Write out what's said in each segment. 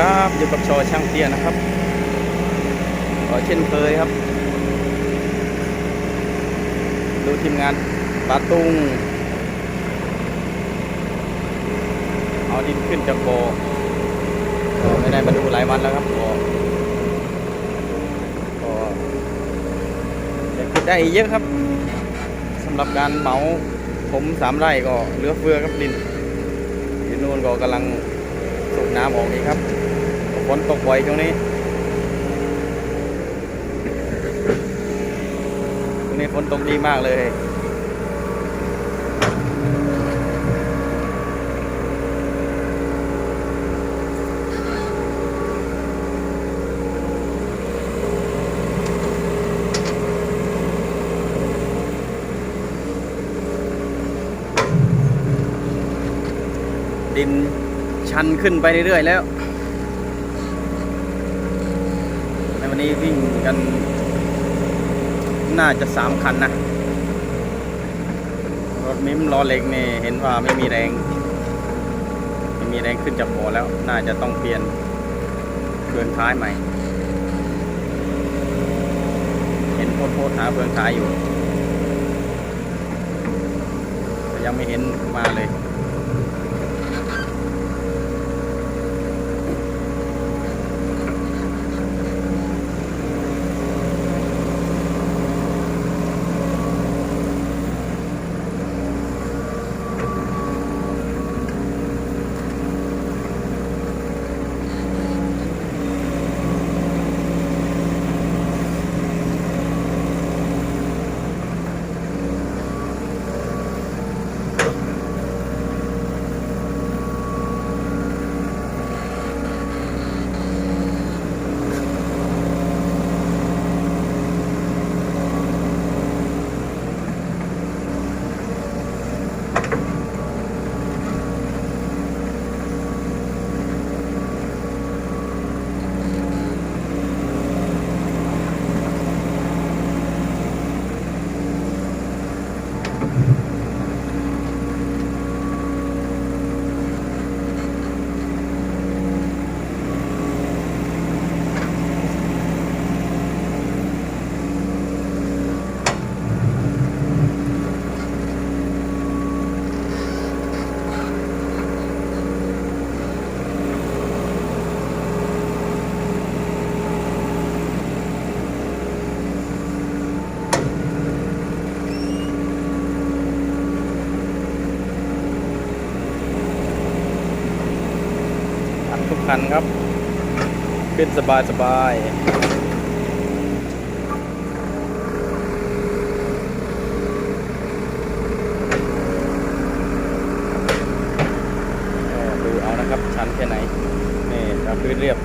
ครับอยู่กับชอช่างเตี้ยนะครับก็เช่นเคยครับ ดูทีมงานปาตุงเอาดินขึ้นจากโบอก็ไม่ได้มาดูหลายวันแล้วครับก็ก็จะขึ้นได้เยอะครับสำหรับการเหมาผมสามไร่ก็เหลือเฟือครับดินที่นู่นก็กำลังสูบน้ำออกอีกครับ นตกบ่อยช่วงนี้ช่วงนี้ฝนตกดีมากเลยดินชันขึ้นไปเรื่อยๆแล้ว ในี้วิ่งกัน น่าจะสามคันนะ รถมิมล้อเล็กนี่เห็นว่าไม่มีแรง ไม่มีแรงขึ้นจากบ่อแล้ว น่าจะต้องเปลี่ยนเฟืองท้ายใหม่ เห็นโพสต์ๆหาเฟืองท้ายอยู่ ยังไม่เห็นมาเลย คันครับ ขึ้นสบายสบายดูเอานะครับ ชันแค่ไหน นี่ครับพื้นเรียบ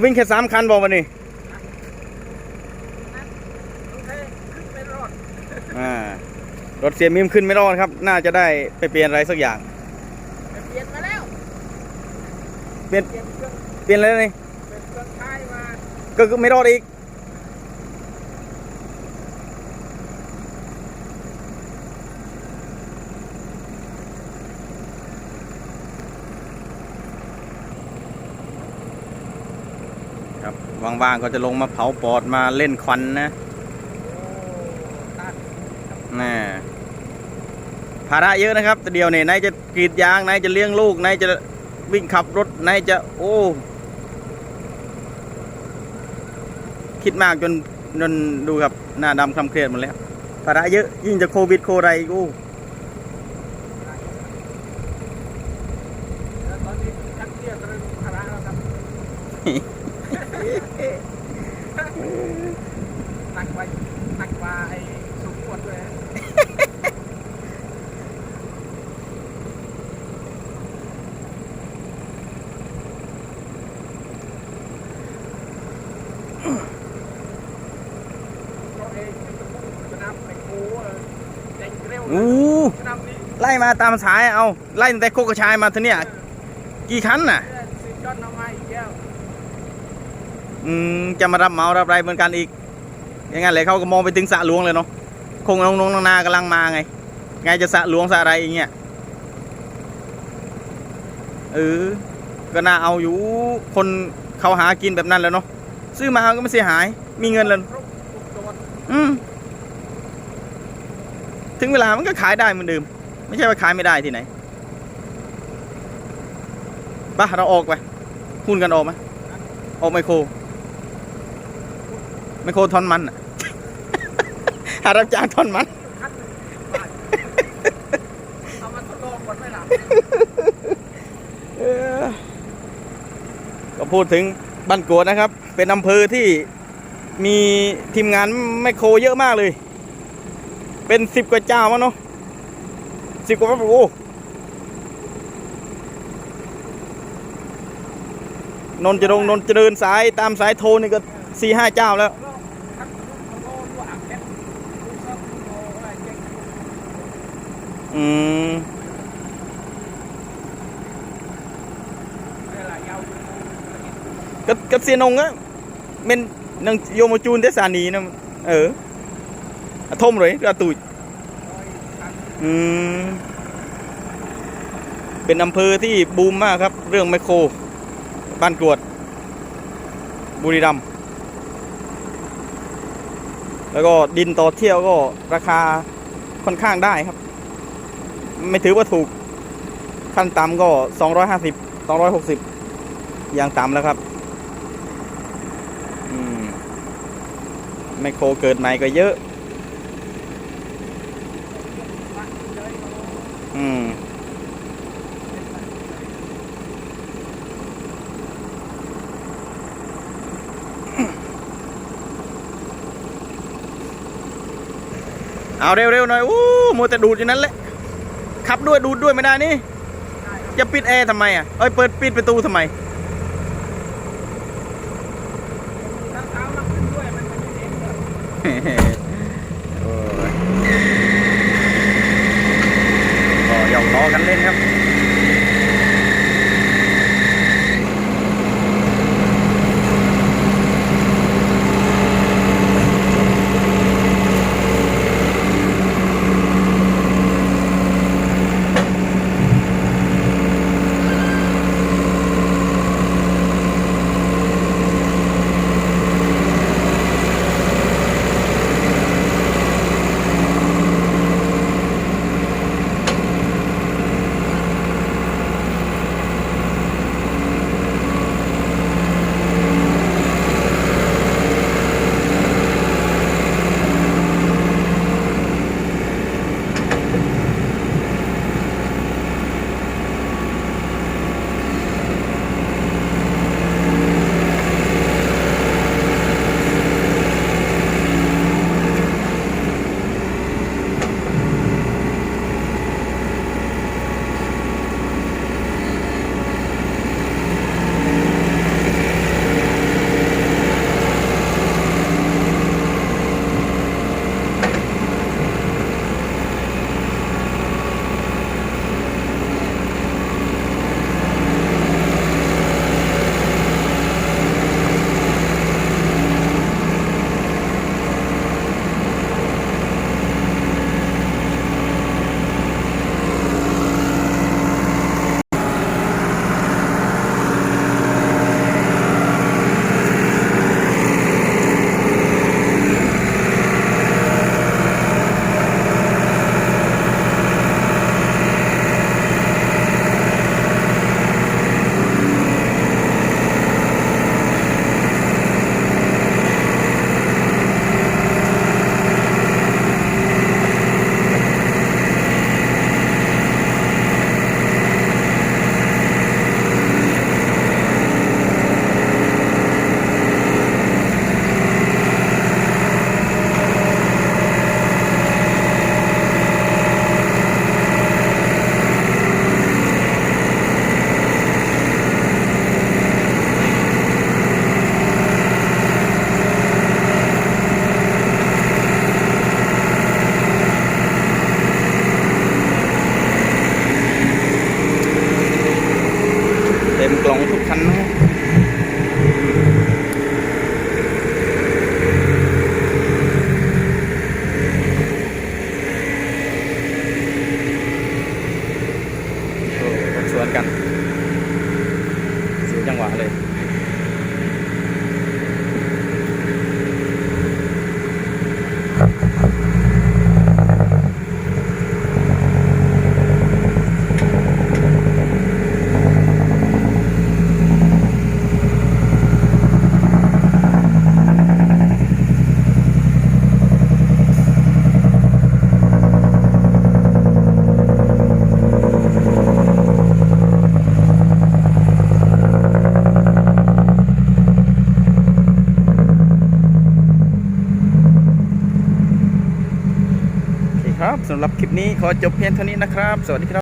เป็นอย่างนี้เอาวิ่งแค่สามคันบอกวันนี้อ่ารถเสียมิมขึ้นไม่รอดครับ น่าจะได้ไปเปลี่ยนอะไรสักอย่าง เปลี่ยนมาแล้ว เปลี่ยน เปลี่ยนเครื่องเปลี่ยนอะไรนี่เปลี่ยนเครื่องท้ายมาก็คือไม่รอดอีก ครับว่างๆก็จะลงมาเผาปอดมาเล่นควันนะโอ้ตัดน่าภาระเยอะนะครับแต่เดียวเนี่ยนายจะกรีดยางนายจะเลี้ยงลูกนายจะวิ่งขับรถนายจะโอ้คิดมากจนจนดูครับหน้าดำคลำเครียดหมดแล้วภาระเยอะยิ่งจะโควิดโคอะไรอีกูแล้วตอนนี้ชักเตี้ยตรึงภาระแล้วครับ นักไปหนักกว่าไอ้สุขวดด้วยฮะก็เองสนามไอ้โก้เออเจ๋งเร็วอู้สนามนี้ไล่มาตามสายเอาไล่ตั้งแต่โคกกระชายมาเท่าเนี่ยกี่คันน่ะเออซื้อจอนเอามาอีกแล้วอืมจะมารับเหมารับไรเหมือนกันอีก อย่างงั้นเลยเขาก็มองไปถึงสะหลวงเลยเนาะคงน้องๆนางๆกำลังมาไง ไงจะสะหลวงสะอะไรอย่างเงี้ยเออก็น่าเอาอยู่คนเขาหากินแบบนั้นแล้วเนาะซื้อมาก็ไม่เสียหาย มีเงินแล้วอืมถึงเวลามันก็ขายได้เหมือนเดิมไม่ใช่ว่าขายไม่ได้ที่ไหนไปะเราออกไปหุ้นกันออกไหมออกไมโครไมโครทอนมันอะ หารับจ้างทอนมันคันหนึ่งบาทเอามาทดลองก่อนไหมล่ะเออก็พูดถึงบ้านกวดนะครับ เป็นอำเภอที่มีทีมงานไมโครเยอะมากเลย เป็นสิบกว่าเจ้ามั้งเนาะสิบกว่าโอ้นนท์จรงค์นนท์เจริญสายตามสายโทรนี่ก็สี่ห้าเจ้าแล้ว ก็คันโลดูอ่างแก๊สดูซับดูโอ้ยเจ๊ง อืมอะไรล่ะยาวอยู่ก็ก็เสียนงอะเป็นนังโยมจูนเทสานีนะเอออะทมเลยกระตุยอืมเป็นอำเภอที่บูมมากครับ เรื่องไมโครบ้านกรวด บุรีรัมย์แล้วก็ดินต่อเที่ยวก็ราคาค่อนข้างได้ครับ ไม่ถือว่าถูกขั้นต่ำก็ 250 260 อย่างต่ำแล้วครับอืมไมโครเกิดใหม่ก็เยอะอ้อืมเอาเร็วๆหน่อย อู้มัวแต่ดูดอยู่นั้นแหละ ขับด้วยดูดด้วยไม่ได้นี่ได้ครับจะปิดแอร์ทำไมอะเอ้ยเปิดปิดประตูทำไมถ้าเท้ามันขึ้นด้วยมันจะไม่เองเลย กัน เสียจังหวะเลย รับคลิปนี้ขอจบเพียงเท่านี้นะครับ สวัสดีครับ